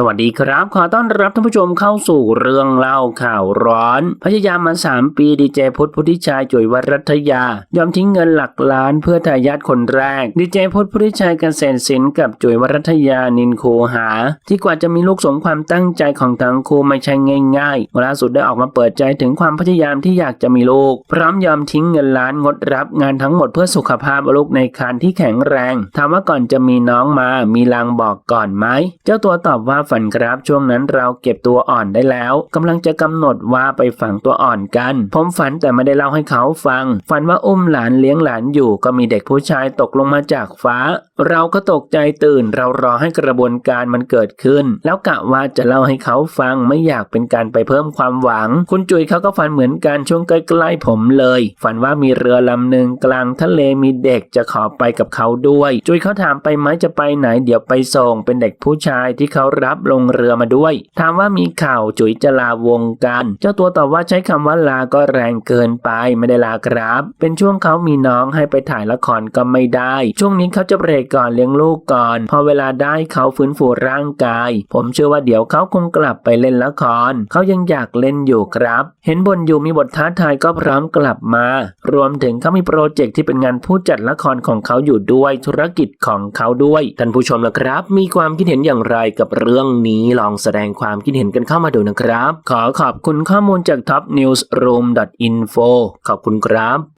สวัสดีครับ ขอต้อนรับท่านผู้ชมเข้าสู่เรื่องเล่าข่าวร้อน พยายามมา 3 ปีดีเจพุทธพุทธิชัยจุ๋ยวัรัตยา ยอมทิ้งเงินหลักล้านเพื่อทายาทคนแรก ดีเจพุทธพุทธิชัยเกษตรศิลป์กับจุ๋ยวรัตยานินโคหา ที่กว่าจะมีลูกสมความตั้งใจของทั้งคู่ไม่ใช่ง่ายๆล่าสุดได้ออกมาเปิดใจถึงความพยายามที่อยากจะมีลูก พร้อมยอมทิ้งเงินล้านงดรับงานทั้งหมดเพื่อสุขภาพลูกในครรภ์ที่แข็งแรงถามว่าก่อนจะมีน้องมามีลางบอกก่อนไหมเจ้าตัวตอบว่าฝันครับช่วงนั้นเราเก็บตัวอ่อนได้แล้วกำลังจะกำหนดว่าไปฝังตัวอ่อนกัน ผมฝันแต่ไม่ได้เล่าให้เขาฟัง ฝันว่าอุ้มหลานเลี้ยงหลานอยู่ก็มีเด็กผู้ชายตกลงมาจากฟ้า เราก็ตกใจตื่น เรารอให้กระบวนการมันเกิดขึ้น แล้วกะว่าจะเล่าให้เขาฟังไม่อยากเป็นการไปเพิ่มความหวัง คุณจุยเขาก็ฝันเหมือนกันช่วงใกล้ๆผมเลย ฝันว่ามีเรือลำหนึ่งกลางทะเลมีเด็กจะขอไปกับเขาด้วย จุยเขาถามไปไหมจะไปไหนเดี๋ยวไปส่งเป็นเด็กผู้ชายที่เขารัับลงเรือมาด้วย ถามว่ามีข่าวจุ๋ยจะลาวงกัน เจ้าตัวตอบว่าใช้คำว่าลาก็แรงเกินไปไม่ได้ลาครับ เป็นช่วงเขามีน้องให้ไปถ่ายละครก็ไม่ได้ ช่วงนี้เขาจะเบรกก่อนเลี้ยงลูกก่อน พอเวลาได้เขาฟื้นฟูร่างกาย ผมเชื่อว่าเดี๋ยวเขาคงกลับไปเล่นละคร เขายังอยากเล่นอยู่ครับ เห็นบนอยู่มีบทท้าทายก็พร้อมกลับมา รวมถึงเขามีโปรเจกต์ที่เป็นงานผู้จัดละครของเขาอยู่ด้วยธุรกิจของเขาด้วยท่านผู้ชมนะครับ มีความคิดเห็นอย่างไรกับเรืรื่องนี้ลองแสดงความคิดเห็นกันเข้ามาดูนะครับ ขอขอบคุณข้อมูลจาก topnewsroom.info ขอบคุณครับ